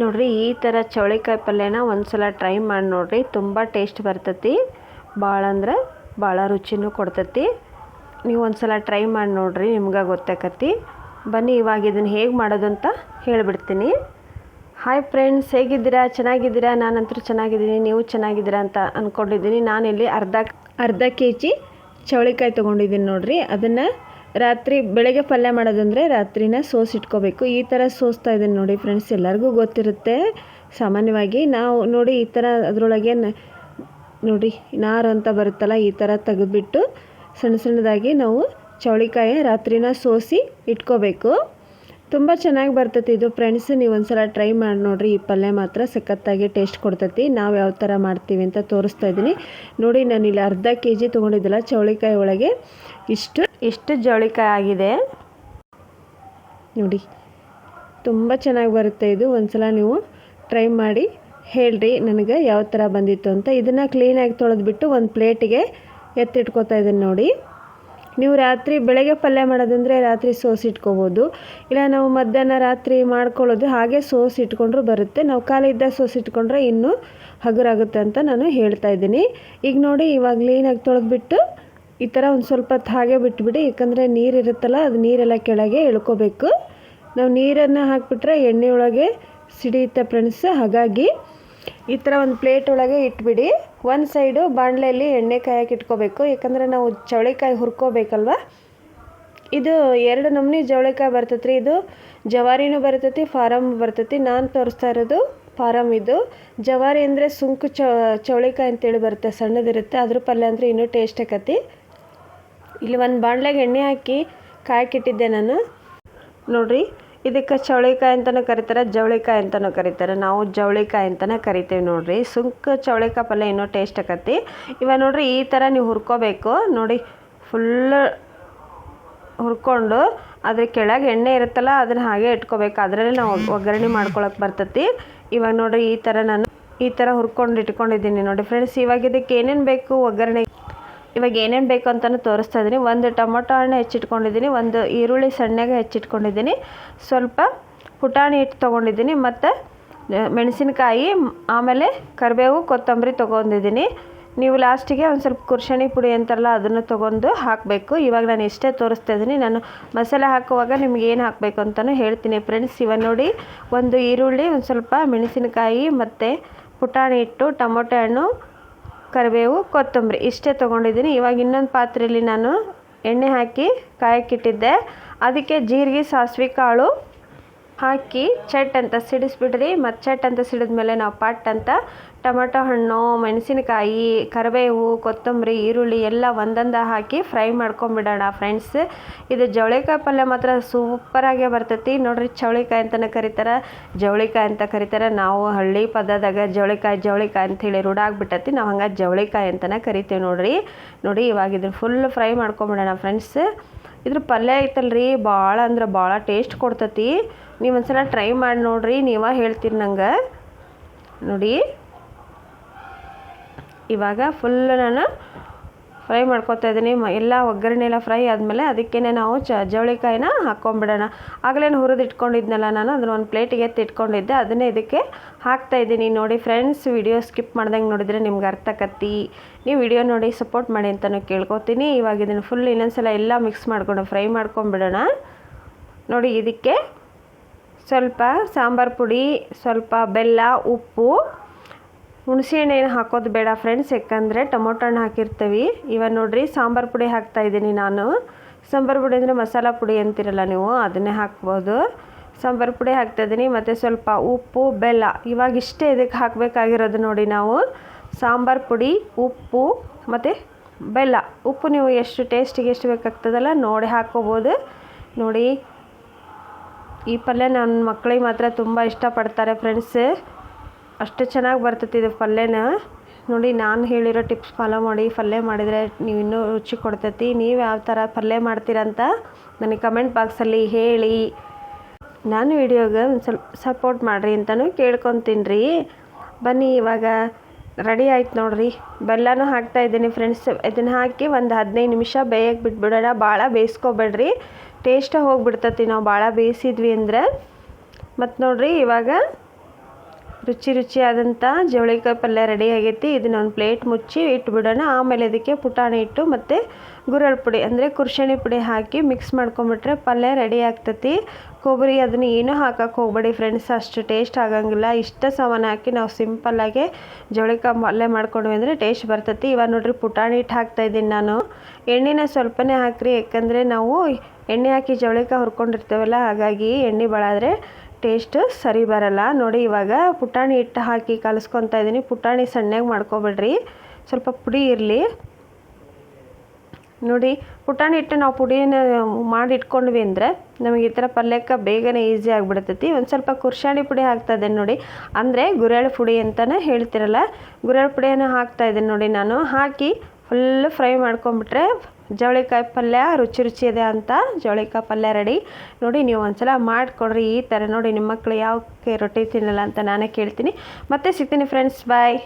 ನೋಡ್ರಿ, ಈ ಥರ ಚೌಳಿಕಾಯಿ ಪಲ್ಯನ ಒಂದ್ಸಲ ಟ್ರೈ ಮಾಡಿ ನೋಡ್ರಿ. ತುಂಬ ಟೇಸ್ಟ್ ಬರ್ತೈತಿ. ಭಾಳ ಅಂದ್ರೆ ಭಾಳ ರುಚಿನೂ ಕೊಡ್ತೈತಿ. ನೀವು ಒಂದ್ಸಲ ಟ್ರೈ ಮಾಡಿ ನೋಡ್ರಿ, ನಿಮ್ಗೆ ಗೊತ್ತಾಕತಿ. ಬನ್ನಿ, ಇವಾಗ ಇದನ್ನು ಹೇಗೆ ಮಾಡೋದು ಅಂತ ಹೇಳಿಬಿಡ್ತೀನಿ. ಹಾಯ್ ಫ್ರೆಂಡ್ಸ್ ಹೇಗಿದ್ದೀರಾ? ಚೆನ್ನಾಗಿದ್ದೀರಾ? ನಾನಂತೂ ಚೆನ್ನಾಗಿದ್ದೀನಿ. ನೀವು ಚೆನ್ನಾಗಿದ್ದೀರಾ ಅಂತ ಅಂದ್ಕೊಂಡಿದ್ದೀನಿ ನಾನಿಲ್ಲಿ ಅರ್ಧ ಅರ್ಧ ಕೆ ಜಿ ಚೌಳಿಕಾಯಿ ತೊಗೊಂಡಿದ್ದೀನಿ ನೋಡಿರಿ. ಅದನ್ನು ರಾತ್ರಿ ಬೆಳಗ್ಗೆ ಪಲ್ಯ ಮಾಡೋದಂದರೆ ರಾತ್ರಿನ ಸೋಸ್ ಇಟ್ಕೋಬೇಕು. ಈ ಥರ ಸೋಸ್ತಾ ಇದ್ದೀನಿ ನೋಡಿ ಫ್ರೆಂಡ್ಸ್, ಎಲ್ಲರಿಗೂ ಗೊತ್ತಿರುತ್ತೆ. ಸಾಮಾನ್ಯವಾಗಿ ನಾವು ನೋಡಿ ಈ ಥರ ಅದರೊಳಗೆ ನೋಡಿ ನಾರು ಅಂತ ಬರುತ್ತಲ್ಲ ಈ ಥರ ತೆಗೆದುಬಿಟ್ಟು ಸಣ್ಣ ಸಣ್ಣದಾಗಿ ನಾವು ಚೌಳಿಕಾಯಿ ರಾತ್ರಿನ ಸೋಸಿ ಇಟ್ಕೋಬೇಕು. ತುಂಬ ಚೆನ್ನಾಗಿ ಬರ್ತೈತಿ ಇದು ಫ್ರೆಂಡ್ಸ್, ನೀವು ಒಂದ್ಸಲ ಟ್ರೈ ಮಾಡಿ ನೋಡಿರಿ, ಈ ಪಲ್ಯ ಮಾತ್ರ ಸಖತ್ತಾಗಿ ಟೇಸ್ಟ್ ಕೊಡ್ತೈತಿ. ನಾವು ಯಾವ ಥರ ಮಾಡ್ತೀವಿ ಅಂತ ತೋರಿಸ್ತಾ ಇದ್ದೀನಿ. ನೋಡಿ ನಾನು ಇಲ್ಲಿ ಅರ್ಧ ಕೆ ಜಿ ತೊಗೊಂಡಿದ್ದಲ್ಲ ಚೌಳಿಕಾಯಿ ಒಳಗೆ ಇಷ್ಟು ಇಷ್ಟು ಜವಳಿಕಾಯಿ ಆಗಿದೆ? ನೋಡಿ, ತುಂಬ ಚೆನ್ನಾಗಿ ಬರುತ್ತೆ ಇದು. ಒಂದ್ಸಲ ನೀವು ಟ್ರೈ ಮಾಡಿ, ಹೇಳ್ರಿ ನನಗೆ ಯಾವ ಥರ ಬಂದಿತ್ತು ಅಂತ. ಇದನ್ನು ಕ್ಲೀನಾಗಿ ತೊಳೆದ್ಬಿಟ್ಟು ಒಂದು ಪ್ಲೇಟಿಗೆ ಎತ್ತಿಟ್ಕೋತಾ ಇದ್ದೀನಿ ನೋಡಿ. ನೀವು ರಾತ್ರಿ ಬೆಳಗ್ಗೆ ಪಲ್ಯ ಮಾಡೋದಂದರೆ ರಾತ್ರಿ ಸೋಸಿ ಇಟ್ಕೋಬೋದು. ಇಲ್ಲ, ನಾವು ಮಧ್ಯಾಹ್ನ ರಾತ್ರಿ ಮಾಡ್ಕೊಳ್ಳೋದು ಹಾಗೆ ಸೋಸಿ ಇಟ್ಕೊಂಡ್ರೂ ಬರುತ್ತೆ. ನಾವು ಕಾಲಿದ್ದ ಸೋಸಿ ಇಟ್ಕೊಂಡ್ರೆ ಇನ್ನೂ ಹಗುರಾಗುತ್ತೆ ಅಂತ ನಾನು ಹೇಳ್ತಾ ಇದ್ದೀನಿ ಈಗ ನೋಡಿ, ಇವಾಗ ಕ್ಲೀನಾಗಿ ತೊಳೆದ್ಬಿಟ್ಟು ಈ ಥರ ಒಂದು ಸ್ವಲ್ಪ ಹೊತ್ತು ಹಾಗೆ ಬಿಟ್ಬಿಡಿ, ಯಾಕಂದರೆ ನೀರು ಇರುತ್ತಲ್ಲ ಅದು ನೀರೆಲ್ಲ ಕೆಳಗೆ ಇಳ್ಕೋಬೇಕು. ನಾವು ನೀರನ್ನು ಹಾಕಿಬಿಟ್ರೆ ಎಣ್ಣೆ ಒಳಗೆ ಸಿಡಿಯುತ್ತೆ ಫ್ರೆಂಡ್ಸ್ ಹಾಗಾಗಿ ಈ ಥರ ಒಂದು ಪ್ಲೇಟ್ ಒಳಗೆ ಇಟ್ಬಿಡಿ. ಒಂದು ಸೈಡು ಬಾಣಲೆಯಲ್ಲಿ ಎಣ್ಣೆ ಕಾಯಕ್ಕೆ ಇಟ್ಕೋಬೇಕು, ಯಾಕಂದರೆ ನಾವು ಚವಳಿಕಾಯಿ ಹುರ್ಕೋಬೇಕಲ್ವ? ಇದು ಎರಡು ನಮೂನಿ ಜವಳಿಕಾಯಿ ಬರ್ತೈತೆ ರೀ ಇದು ಜವಾರಿನೂ ಬರ್ತೈತಿ ಫಾರಮ್ ಬರ್ತೈತಿ. ನಾನು ತೋರಿಸ್ತಾ ಇರೋದು ಫಾರಮ್ ಇದು. ಜವಾರಿ ಅಂದರೆ ಸುಂಕು ಚವಳಿಕಾಯಿ ಅಂತೇಳಿ ಬರುತ್ತೆ, ಸಣ್ಣದಿರುತ್ತೆ. ಅದ್ರ ಪಲ್ಯ ಅಂದರೆ ಇನ್ನೂ ಟೇಸ್ಟ್ ಆಕತಿ. ಇಲ್ಲಿ ಒಂದು ಬಾಣ್ಲೆಗೆ ಎಣ್ಣೆ ಹಾಕಿ ಕಾಯಕ್ಕಿಟ್ಟಿದ್ದೆ ನಾನು. ನೋಡಿರಿ, ಇದಕ್ಕೆ ಚೌಳಿಕಾಯಿ ಅಂತಲೂ ಕರೀತಾರೆ, ಜವಳಿಕಾಯಿ ಅಂತಲೂ ಕರೀತಾರೆ. ನಾವು ಜವಳಿಕಾಯಿ ಅಂತಲೇ ಕರಿತೀವಿ ನೋಡಿರಿ. ಸುಂಕ ಚೌಳಿಕಾಯಿ ಪಲ್ಯ ಇನ್ನೂ ಟೇಸ್ಟ್ ಆಕತಿ ಇವಾಗ ನೋಡಿರಿ, ಈ ಥರ ನೀವು ಹುರ್ಕೋಬೇಕು. ನೋಡಿ ಫುಲ್ ಹುರ್ಕೊಂಡು ಅದ್ರ ಕೆಳಗೆ ಎಣ್ಣೆ ಇರುತ್ತಲ್ಲ, ಅದನ್ನು ಹಾಗೆ ಇಟ್ಕೋಬೇಕು. ಅದರಲ್ಲೇ ನಾವು ಒಗ್ಗರಣೆ ಮಾಡ್ಕೊಳಕ್ಕೆ ಬರ್ತೈತಿ. ಇವಾಗ ನೋಡಿರಿ, ಈ ಥರ ನಾನು ಈ ಥರ ಹುರ್ಕೊಂಡು ಇಟ್ಕೊಂಡಿದ್ದೀನಿ. ನೋಡಿ ಫ್ರೆಂಡ್ಸ್ ಇವಾಗ ಇದಕ್ಕೆ ಏನೇನು ಬೇಕು ಒಗ್ಗರಣೆ? ಇವಾಗ ಏನೇನು ಬೇಕು ಅಂತಲೂ ತೋರಿಸ್ತಾ ಇದ್ದೀನಿ ಒಂದು ಟೊಮೊಟೊ ಹಣ್ಣು ಹೆಚ್ಚಿಟ್ಕೊಂಡಿದ್ದೀನಿ, ಒಂದು ಈರುಳ್ಳಿ ಸಣ್ಣಗೆ ಹೆಚ್ಚಿಟ್ಕೊಂಡಿದ್ದೀನಿ, ಸ್ವಲ್ಪ ಪುಟಾಣಿ ಹಿಟ್ಟು ತೊಗೊಂಡಿದ್ದೀನಿ, ಮತ್ತು ಮೆಣಸಿನಕಾಯಿ, ಆಮೇಲೆ ಕರಿಬೇವು, ಕೊತ್ತಂಬರಿ ತೊಗೊಂಡಿದ್ದೀನಿ. ನೀವು ಲಾಸ್ಟಿಗೆ ಒಂದು ಸ್ವಲ್ಪ ಕುರ್ಷಣಿ ಪುಡಿ ಅಂತಾರಲ್ಲ, ಅದನ್ನು ತೊಗೊಂಡು ಹಾಕಬೇಕು. ಇವಾಗ ನಾನು ಇಷ್ಟೇ ತೋರಿಸ್ತಾ ಇದ್ದೀನಿ ನಾನು ಮಸಾಲೆ ಹಾಕುವಾಗ ನಿಮ್ಗೆ ಏನು ಹಾಕಬೇಕು ಅಂತಲೂ ಹೇಳ್ತೀನಿ ಫ್ರೆಂಡ್ಸ್. ಇವಾಗ ನೋಡಿ, ಒಂದು ಈರುಳ್ಳಿ, ಒಂದು ಸ್ವಲ್ಪ ಮೆಣಸಿನಕಾಯಿ, ಮತ್ತು ಪುಟಾಣಿ ಹಿಟ್ಟು, ಟೊಮೊಟೊ ಹಣ್ಣು ಕರಿಬೇವು, ಕೊತ್ತಂಬರಿ ಇಷ್ಟೇ ತೊಗೊಂಡಿದ್ದೀನಿ. ಇವಾಗ ಇನ್ನೊಂದು ಪಾತ್ರೆಯಲ್ಲಿ ನಾನು ಎಣ್ಣೆ ಹಾಕಿ ಕಾಯಕ್ಕಿಟ್ಟಿದ್ದೆ. ಅದಕ್ಕೆ ಜೀರಿಗೆ, ಸಾಸಿವೆ ಕಾಳು ಹಾಕಿ ಚಟ್ ಅಂತ ಸಿಡಿಸ್ಬಿಡ್ರಿ. ಮತ್ತು ಚಟ್ ಅಂತ ಸಿಡಿದ್ಮೇಲೆ ನಾವು ಪಟ್ ಅಂತ ಟೊಮೆಟೊ ಹಣ್ಣು, ಮೆಣಸಿನಕಾಯಿ, ಕರಿಬೇವು, ಕೊತ್ತಂಬರಿ, ಈರುಳ್ಳಿ ಎಲ್ಲ ಒಂದೊಂದು ಹಾಕಿ ಫ್ರೈ ಮಾಡ್ಕೊಂಬಿಡೋಣ ಫ್ರೆಂಡ್ಸ್. ಇದು ಜವಳಿಕಾಯಿ ಪಲ್ಯ ಮಾತ್ರ ಸೂಪರಾಗೇ ಬರ್ತೈತಿ. ನೋಡ್ರಿ ಚವಳಿಕಾಯಿ ಅಂತಲೇ ಕರೀತಾರೆ. ಜವಳಿಕಾಯಿ ಅಂತ ಕರೀತಾರೆ. ನಾವು ಹಳ್ಳಿ ಪದದಾಗ ಜವಳಿಕಾಯಿ ಜವಳಿಕಾಯಿ ಅಂಥೇಳಿ ರೂಢಾಗ್ಬಿಟ್ಟತಿ ನಾವು ಹಂಗೆ ಜವಳಿಕಾಯಿ ಅಂತಲೇ ಕರಿತೀವಿ ನೋಡ್ರಿ. ನೋಡಿ ಇವಾಗ ಇದನ್ನು ಫುಲ್ ಫ್ರೈ ಮಾಡ್ಕೊಂಬಿಡೋಣ ಫ್ರೆಂಡ್ಸ್. ಇದ್ರ ಪಲ್ಯ ಐತಲ್ರಿ. ಭಾಳ ಅಂದ್ರೆ ಭಾಳ ಟೇಸ್ಟ್ ಕೊಡ್ತತಿ. ನೀವು ಒಂದ್ಸಲ ಟ್ರೈ ಮಾಡಿ ನೋಡ್ರಿ, ನೀವೇ ಹೇಳ್ತೀರಿ ನಂಗೆ. ನೋಡಿ. ಇವಾಗ ಫುಲ್ ನಾನು ಫ್ರೈ ಮಾಡ್ಕೊತಾ ಇದ್ದೀನಿ. ಎಲ್ಲ ಒಗ್ಗರಣೆ ಎಲ್ಲ ಫ್ರೈ ಆದಮೇಲೆ ಅದಕ್ಕೇ ನಾವು ಚ, ಜವಳಿಕಾಯಿನ ಹಾಕ್ಕೊಂಬಿಡೋಣ ಆಗಲೇನು ಹುರಿದು ಇಟ್ಕೊಂಡಿದ್ನಲ್ಲ ನಾನು ಅದನ್ನ ಒಂದು ಪ್ಲೇಟಿಗೆ ಎತ್ತಿ ಇಟ್ಕೊಂಡಿದ್ದೆ. ಅದನ್ನೇ ಇದಕ್ಕೆ ಹಾಕ್ತಾ ಇದ್ದೀನಿ. ನೋಡಿ ಫ್ರೆಂಡ್ಸ್ ವಿಡಿಯೋ ಸ್ಕಿಪ್ ಮಾಡ್ದಂಗೆ ನೋಡಿದರೆ ನಿಮ್ಗೆ ಅರ್ಥ ಆಕತ್ತಿ ನೀವು ವಿಡಿಯೋ ನೋಡಿ ಸಪೋರ್ಟ್ ಮಾಡಿ ಅಂತಲೂ ಕೇಳ್ಕೊತೀನಿ. ಇವಾಗ ಇದನ್ನು ಫುಲ್ ಇನ್ನೊಂದ್ಸಲ ಎಲ್ಲ ಮಿಕ್ಸ್ ಮಾಡ್ಕೊಂಡು ಫ್ರೈ ಮಾಡ್ಕೊಂಬಿಡೋಣ. ನೋಡಿ, ಇದಕ್ಕೆ ಸ್ವಲ್ಪ ಸಾಂಬಾರು ಪುಡಿ, ಸ್ವಲ್ಪ ಬೆಲ್ಲ, ಉಪ್ಪು. ಹಣ್ಣೇನು ಹಾಕೋದು ಬೇಡ ಫ್ರೆಂಡ್ಸ್ ಯಾಕಂದರೆ ಟೊಮೊಟೊ ಹಣ್ಣು ಹಾಕಿರ್ತೀವಿ. ಇವಾಗ ನೋಡಿರಿ, ಸಾಂಬಾರು ಪುಡಿ ಹಾಕ್ತಾಯಿದ್ದೀನಿ ನಾನು. ಸಾಂಬಾರು ಪುಡಿ ಅಂದರೆ ಮಸಾಲ ಪುಡಿ ಅಂತಿರಲ್ಲ ನೀವು, ಅದನ್ನೇ ಹಾಕ್ಬೋದು. ಸಾಂಬಾರು ಪುಡಿ ಹಾಕ್ತಾಯಿದ್ದೀನಿ ಮತ್ತು ಸ್ವಲ್ಪ ಉಪ್ಪು, ಬೆಲ್ಲ. ಇವಾಗ ಇಷ್ಟೇ ಇದಕ್ಕೆ ಹಾಕಬೇಕಾಗಿರೋದು ನೋಡಿ ನಾವು. ಸಾಂಬಾರು ಪುಡಿ, ಉಪ್ಪು, ಮತ್ತು ಬೆಲ್ಲ. ಉಪ್ಪು ನೀವು ಎಷ್ಟು ಟೇಸ್ಟಿಗೆ ಎಷ್ಟು ಬೇಕಾಗ್ತದಲ್ಲ, ನೋಡಿ ಹಾಕ್ಕೋಬೋದು ನೋಡಿ ಈ ಪಲ್ಯ ನನ್ನ ಮಕ್ಕಳಿಗೆ ಮಾತ್ರ ತುಂಬ ಇಷ್ಟಪಡ್ತಾರೆ ಫ್ರೆಂಡ್ಸ್ ಅಷ್ಟು ಚೆನ್ನಾಗಿ ಬರ್ತೈತಿ ಇದು ಪಲ್ಯನ. ನೋಡಿ, ನಾನು ಹೇಳಿರೋ ಟಿಪ್ಸ್ ಫಾಲೋ ಮಾಡಿ, ಪಲ್ಯ ಮಾಡಿದರೆ ನೀವು ಇನ್ನೂ ರುಚಿ ಕೊಡ್ತೈತಿ. ನೀವು ಯಾವ ಥರ ಪಲ್ಯ ಮಾಡ್ತೀರಂತ ನನಗೆ ಕಮೆಂಟ್ ಬಾಕ್ಸಲ್ಲಿ ಹೇಳಿ. ನಾನು ವಿಡಿಯೋಗೆ ಒಂದು ಸ್ವಲ್ಪ ಸಪೋರ್ಟ್ ಮಾಡಿರಿ ಅಂತಲೂ ಕೇಳ್ಕೊತೀನಿ ರೀ. ಬನ್ನಿ, ಇವಾಗ ರೆಡಿ ಆಯ್ತು ನೋಡಿರಿ. ಬೆಲ್ಲನೂ ಹಾಕ್ತಾಯಿದ್ದೀನಿ ಫ್ರೆಂಡ್ಸ್ ಇದನ್ನು ಹಾಕಿ ಒಂದು ಹದಿನೈದು ನಿಮಿಷ ಬೇಯಕ್ಕೆ ಬಿಟ್ಬಿಡೋಣ. ಭಾಳ ಬೇಯಿಸ್ಕೊಬೇಡ್ರಿ. ಟೇಸ್ಟ ಹೋಗಿಬಿಡ್ತತಿ. ನಾವು ಭಾಳ ಬೇಯಿಸಿದ್ವಿ ಅಂದರೆ. ಮತ್ತು ನೋಡಿರಿ ಇವಾಗ ರುಚಿ ರುಚಿಯಾದಂಥ ಜವಳಿಕಾಯಿ ಪಲ್ಯ ರೆಡಿ ಆಗೈತಿ. ಇದನ್ನ ಒಂದು ಪ್ಲೇಟ್ ಮುಚ್ಚಿ ಇಟ್ಬಿಡೋಣ. ಆಮೇಲೆ ಅದಕ್ಕೆ ಪುಟಾಣಿ ಇಟ್ಟು ಮತ್ತು ಗುರಳ್ ಪುಡಿ ಅಂದರೆ ಕುರ್ಷಣಿ ಪುಡಿ ಹಾಕಿ ಮಿಕ್ಸ್ ಮಾಡ್ಕೊಂಬಿಟ್ರೆ ಪಲ್ಯ ರೆಡಿ ಆಗ್ತತಿ. ಕೊಬ್ಬರಿ ಅದನ್ನ ಏನೂ ಹಾಕಕ್ಕೆ ಹೋಗ್ಬೇಡಿ ಫ್ರೆಂಡ್ಸ್ ಅಷ್ಟು ಟೇಸ್ಟ್ ಆಗಂಗಿಲ್ಲ. ಇಷ್ಟ ಸಾಮಾನು ಹಾಕಿ ನಾವು ಸಿಂಪಲ್ಲಾಗೆ ಜವಳಿಕಾಯಿ ಪಲ್ಯ ಮಾಡ್ಕೊಂಡ್ವಿ ಅಂದರೆ ಟೇಸ್ಟ್ ಬರ್ತೈತಿ. ಇವಾಗ ನೋಡ್ರಿ ಪುಟಾಣಿ ಹಿಟ್ಟು ಹಾಕ್ತಾಯಿದ್ದೀನಿ ನಾನು. ಎಣ್ಣೆನ ಸ್ವಲ್ಪನೇ ಹಾಕ್ರಿ. ಯಾಕಂದರೆ ನಾವು ಎಣ್ಣೆ ಹಾಕಿ ಜವಳಿಕಾಯಿ ಹುರ್ಕೊಂಡಿರ್ತೇವಲ್ಲ, ಹಾಗಾಗಿ ಎಣ್ಣೆ ಬಳಾದರೆ ಟೇಸ್ಟ್ ಸರಿ ಬರಲ್ಲ. ನೋಡಿ, ಇವಾಗ ಪುಟಾಣಿ ಹಿಟ್ಟು ಹಾಕಿ ಕಲಿಸ್ಕೊತಾ ಇದ್ದೀನಿ ಪುಟಾಣಿ ಸಣ್ಣಗೆ ಮಾಡ್ಕೊಬೇಡ್ರಿ. ಸ್ವಲ್ಪ ಪುಡಿ ಇರಲಿ. ನೋಡಿ, ಪುಟಾಣಿ ಹಿಟ್ಟು ನಾವು ಪುಡಿನ ಮಾಡಿ ಇಟ್ಕೊಂಡ್ವಿ ಅಂದರೆ ನಮಗೆ ಈ ಥರ ಪಲ್ಯಕ್ಕೆ ಬೇಗನೆ ಈಸಿ ಆಗಿಬಿಡ್ತೈತಿ. ಒಂದು ಸ್ವಲ್ಪ ಕುರ್ಷಾಣಿ ಪುಡಿ ಹಾಕ್ತಾ ಇದ್ದೇನೆ ನೋಡಿ. ಅಂದರೆ ಗುರೆಳ್ ಪುಡಿ ಅಂತಲೇ ಹೇಳ್ತಿರಲ್ಲ. ಗುರೆಳ್ ಪುಡಿಯನ್ನು ಹಾಕ್ತಾ ಇದ್ದೀನಿ ನೋಡಿ ನಾನು. ಹಾಕಿ ಫುಲ್ ಫ್ರೈ ಮಾಡ್ಕೊಂಬಿಟ್ರೆ ಜವಳಿಕಾಯಿ ಪಲ್ಯ ರುಚಿ ರುಚಿ ಇದೆ ಅಂತ ಜವಳಿಕಾಯಿ ಪಲ್ಯ ರೆಡಿ. ನೋಡಿ ನೀವು ಒಂದ್ಸಲ ಮಾಡಿಕೊಡ್ರಿ, ಈ ಥರ ನೋಡಿ ನಿಮ್ಮ ಮಕ್ಕಳು ಯಾವಕ್ಕೆ ರೊಟ್ಟಿ ತಿನ್ನಲ್ಲ ಅಂತ ನಾನೇ ಕೇಳ್ತೀನಿ. ಮತ್ತೆ ಸಿಗ್ತೀನಿ ಫ್ರೆಂಡ್ಸ್ ಬಾಯ್